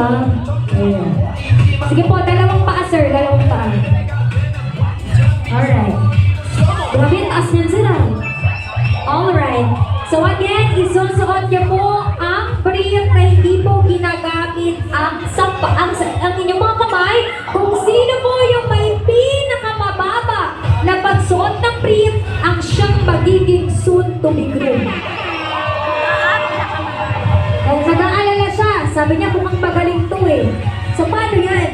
pa. Ayan. Sige po, dalawang paa, sir. Dalawang paa. Alright. Grabe, ang taas niyan, sir. ah. Alright. So again, isusuot niyo po ang brief na hindi po ginagamit ang, sa, ang, ang inyong mga kamay kung sino po yung may pinakamababa na pagsuot ng brief ang siyang magiging soon to be. So paano yan?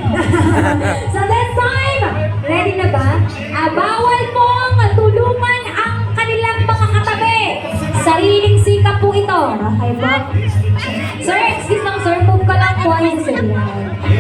so this time, ready na ba? Ah, bawal pong tulungan ang kanilang mga katabi. Sariling sikap po ito. Okay po? Sir, excuse lang sir, move ka lang po. Ayun sir. Let's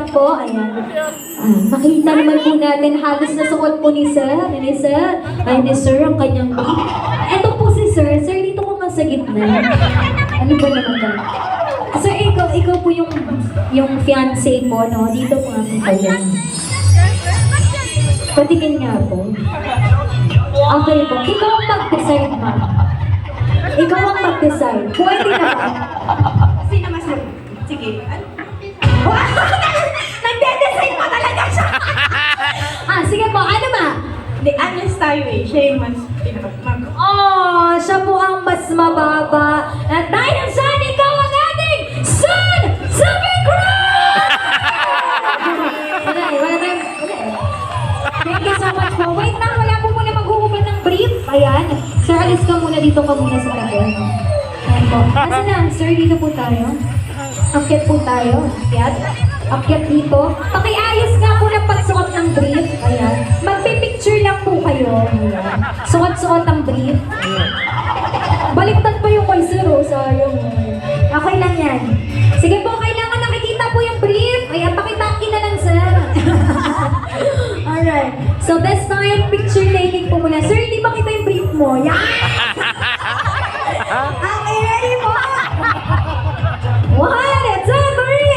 Stop po, ayan. Ah, makita naman po natin halos nasuot po ni Sir. Ni Sir. Ay, ni Sir ang kanyang... Ito po si Sir. Sir, dito ko nga sa gitna. Ano ba naman ba? Sir, ikaw, ikaw po yung yung fiancé mo, no? Dito po nga po kayo. Patingin nga po. Okay po. Ikaw ang mag-decide, ma'am. Ikaw ang mag-decide. Pwede na ba? Sino mas Sige. Ano? Hindi, honest tayo eh. Siya yung mas pinakamag. Oh, siya po ang mas mababa. At dahil saan ikaw ang ating tayong... Wala eh. Thank you so much po. Wait lang, wala po muna maghuhubad ng brief. Ayan. Sir, alis ka muna dito ka muna sa tabi. Ayan po. Kasi na, sir, dito po tayo. Akyat po tayo. Akyat. Akyat dito. Pakiayos nga po ng pagsuot ng brief. Ayan. Magpipicture lang po kayo. Suot-suot ang brief. Baliktad pa yung kay Sir, oh. Sayang. Okay lang yan. Sige po, kailangan nakikita po yung brief. Ayan, pakitakin na lang, Sir. Alright. So this time, picture taking po muna. Sir, di ba kita yung brief mo? Yan!